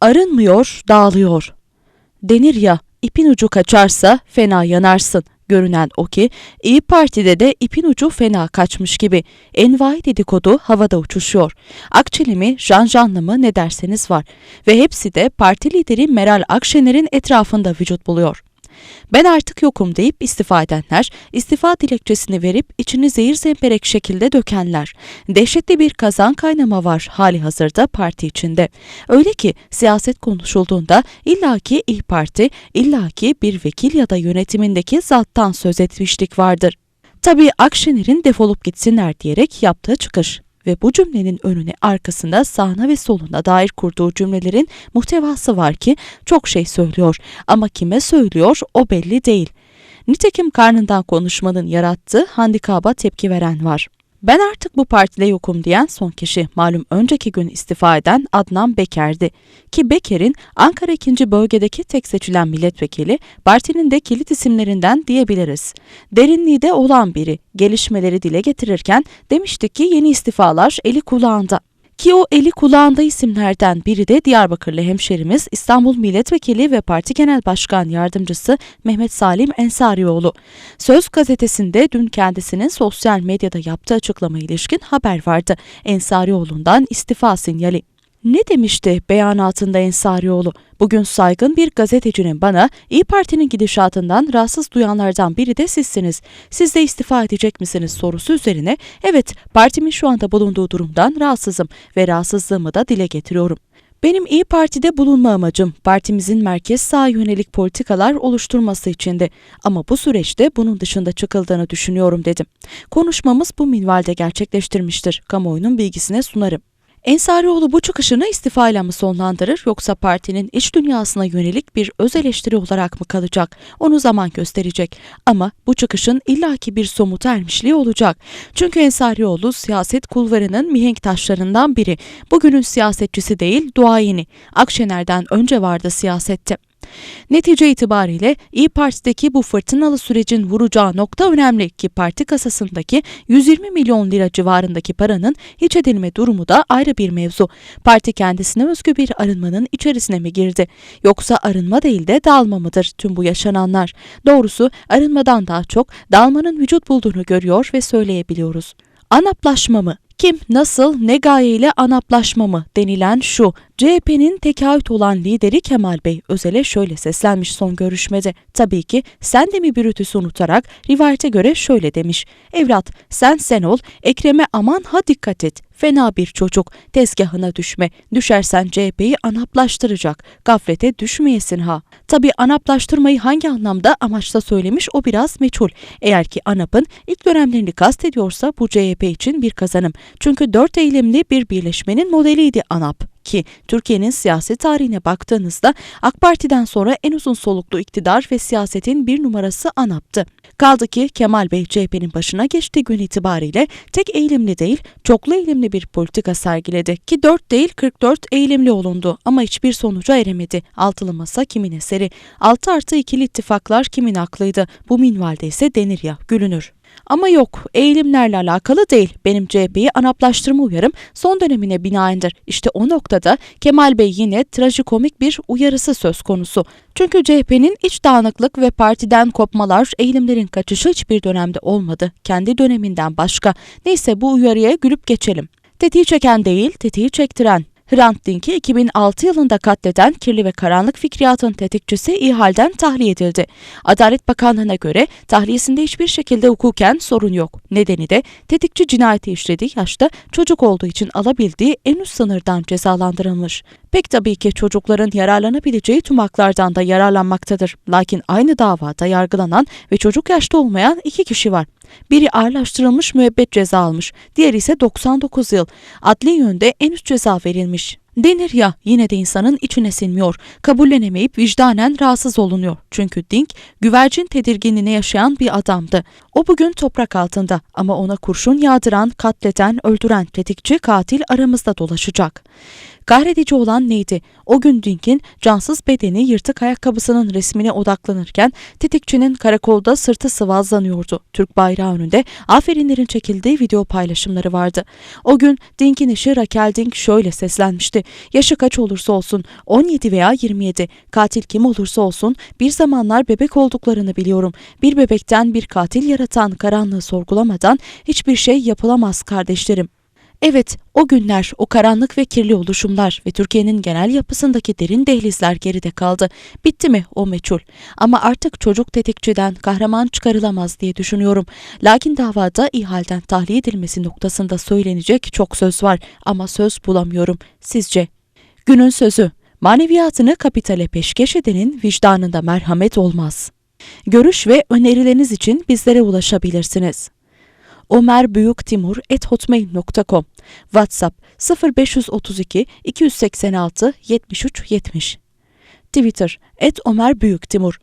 Arınmıyor, dağılıyor. Denir ya, ipin ucu kaçarsa fena yanarsın. Görünen o ki İyi Parti'de de ipin ucu fena kaçmış gibi. Envai dedikodu havada uçuşuyor. Akçeli mi, Janjanlı mı ne derseniz var. Ve hepsi de parti lideri Meral Akşener'in etrafında vücut buluyor. Ben artık yokum deyip istifa edenler, istifa dilekçesini verip içini zehir zemberek şekilde dökenler. Dehşetli bir kazan kaynama var hali hazırda parti içinde. Öyle ki siyaset konuşulduğunda illaki İYİ Parti, illaki bir vekil ya da yönetimindeki zattan söz etmişlik vardır. Tabii Akşener'in defolup gitsinler diyerek yaptığı çıkış ve bu cümlenin önüne arkasında sağına ve soluna dair kurduğu cümlelerin muhtevası var ki çok şey söylüyor ama kime söylüyor o belli değil. Nitekim karnından konuşmanın yarattığı handikaba tepki veren var. Ben artık bu partide yokum diyen son kişi malum önceki gün istifa eden Adnan Beker'di. Ki Beker'in Ankara 2. bölgedeki tek seçilen milletvekili partinin de kilit isimlerinden diyebiliriz. Derinliği de olan biri gelişmeleri dile getirirken demiştik ki yeni istifalar eli kulağında. Ki o eli kulağında isimlerden biri de Diyarbakırlı hemşerimiz İstanbul Milletvekili ve Parti Genel Başkan Yardımcısı Mehmet Salim Ensarioğlu. Söz gazetesinde dün kendisinin sosyal medyada yaptığı açıklama ilişkin haber vardı. Ensarioğlu'ndan istifa sinyali. Ne demişti beyanatında Ensarioğlu? Bugün saygın bir gazetecinin bana İyi Parti'nin gidişatından rahatsız duyanlardan biri de sizsiniz. Siz de istifa edecek misiniz sorusu üzerine evet partimin şu anda bulunduğu durumdan rahatsızım ve rahatsızlığımı da dile getiriyorum. Benim İyi Parti'de bulunma amacım partimizin merkez sağ yönelik politikalar oluşturması içindi. Ama bu süreçte bunun dışında çıkıldığını düşünüyorum dedim. Konuşmamız bu minvalde gerçekleştirmiştir. Kamuoyunun bilgisine sunarım. Ensarioğlu bu çıkışını istifayla mı sonlandırır yoksa partinin iç dünyasına yönelik bir öz eleştiri olarak mı kalacak? Onu zaman gösterecek. Ama bu çıkışın illaki bir somut ermişliği olacak. Çünkü Ensarioğlu siyaset kulvarının mihenk taşlarından biri. Bugünün siyasetçisi değil, duayeni. Akşener'den önce vardı siyasette. Netice itibariyle İyi Parti'deki bu fırtınalı sürecin vuracağı nokta önemli ki parti kasasındaki 120 milyon lira civarındaki paranın hiç edilme durumu da ayrı bir mevzu. Parti kendisine özgü bir arınmanın içerisine mi girdi? Yoksa arınma değil de dağılma mıdır tüm bu yaşananlar? Doğrusu arınmadan daha çok dağılmanın vücut bulduğunu görüyor ve söyleyebiliyoruz. Anaplaşma mı? Kim, nasıl, ne gayeyle anaplaşma mı denilen şu. CHP'nin tekahüt olan lideri Kemal Bey özele şöyle seslenmiş son görüşmede. Tabii ki sen de mi Brutus'u unutarak rivayete göre şöyle demiş. Evlat sen sen ol, Ekrem'e aman ha dikkat et. Fena bir çocuk, tezgahına düşme. Düşersen CHP'yi anaplaştıracak. Gaflete düşmeyesin ha. Tabii anaplaştırmayı hangi anlamda amaçla söylemiş o biraz meçhul. Eğer ki ANAP'ın ilk dönemlerini kastediyorsa bu CHP için bir kazanım. Çünkü dört eylemli bir birleşmenin modeliydi ANAP ki Türkiye'nin siyasi tarihine baktığınızda AK Parti'den sonra en uzun soluklu iktidar ve siyasetin bir numarası ANAP'tı. Kaldı ki Kemal Bey CHP'nin başına geçtiği gün itibariyle tek eğilimli değil çoklu eğilimli bir politika sergiledi ki 4 değil 44 eğilimli olundu ama hiçbir sonuca eremedi. Altılı masa kimin eseri? 6 artı ikili ittifaklar kimin aklıydı? Bu minvalde ise denir ya gülünür. Ama yok, eğilimlerle alakalı değil. Benim CHP'yi anaplaştırma uyarım son dönemine binaendir. İşte o noktada Kemal Bey yine trajikomik bir uyarısı söz konusu. Çünkü CHP'nin iç dağınıklık ve partiden kopmalar, eğilimlerin kaçışı hiçbir dönemde olmadı. Kendi döneminden başka. Neyse bu uyarıya gülüp geçelim. Tetiği çeken değil, tetiği çektiren. Hrant Dink'i 2006 yılında katleden kirli ve karanlık fikriyatın tetikçisi İHAL'den tahliye edildi. Adalet Bakanlığı'na göre tahliyesinde hiçbir şekilde hukuken sorun yok. Nedeni de tetikçi cinayeti işlediği yaşta çocuk olduğu için alabildiği en üst sınırdan cezalandırılmış. Pek tabii ki çocukların yararlanabileceği tüm da yararlanmaktadır. Lakin aynı davada yargılanan ve çocuk yaşta olmayan iki kişi var. Biri ağırlaştırılmış müebbet ceza almış, diğeri ise 99 yıl. Adli yönde en üst ceza verilmiş. Denir ya yine de insanın içine sinmiyor. Kabullenemeyip vicdanen rahatsız olunuyor. Çünkü Dink güvercin tedirginliğine yaşayan bir adamdı. O bugün toprak altında ama ona kurşun yağdıran, katleden, öldüren tetikçi katil aramızda dolaşacak. Kahredici olan neydi? O gün Dink'in cansız bedeni yırtık ayakkabısının resmine odaklanırken tetikçinin karakolda sırtı sıvazlanıyordu. Türk bayrağı önünde aferinlerin çekildiği video paylaşımları vardı. O gün Dink'in eşi Raquel Dink şöyle seslenmişti. Yaşı kaç olursa olsun 17 veya 27 katil kim olursa olsun bir zamanlar bebek olduklarını biliyorum. Bir bebekten bir katil yaratan karanlığı sorgulamadan hiçbir şey yapılamaz kardeşlerim. Evet, o günler, o karanlık ve kirli oluşumlar ve Türkiye'nin genel yapısındaki derin dehlizler geride kaldı. Bitti mi o meçhul? Ama artık çocuk tetikçiden kahraman çıkarılamaz diye düşünüyorum. Lakin davada ihalden tahliye edilmesi noktasında söylenecek çok söz var ama söz bulamıyorum. Sizce? Günün sözü. Maneviyatını kapitale peşkeş edenin vicdanında merhamet olmaz. Görüş ve önerileriniz için bizlere ulaşabilirsiniz. Ömer Büyük Timur hotmail.com WhatsApp 0532 286 73 70 Twitter et Ömer Büyük Timur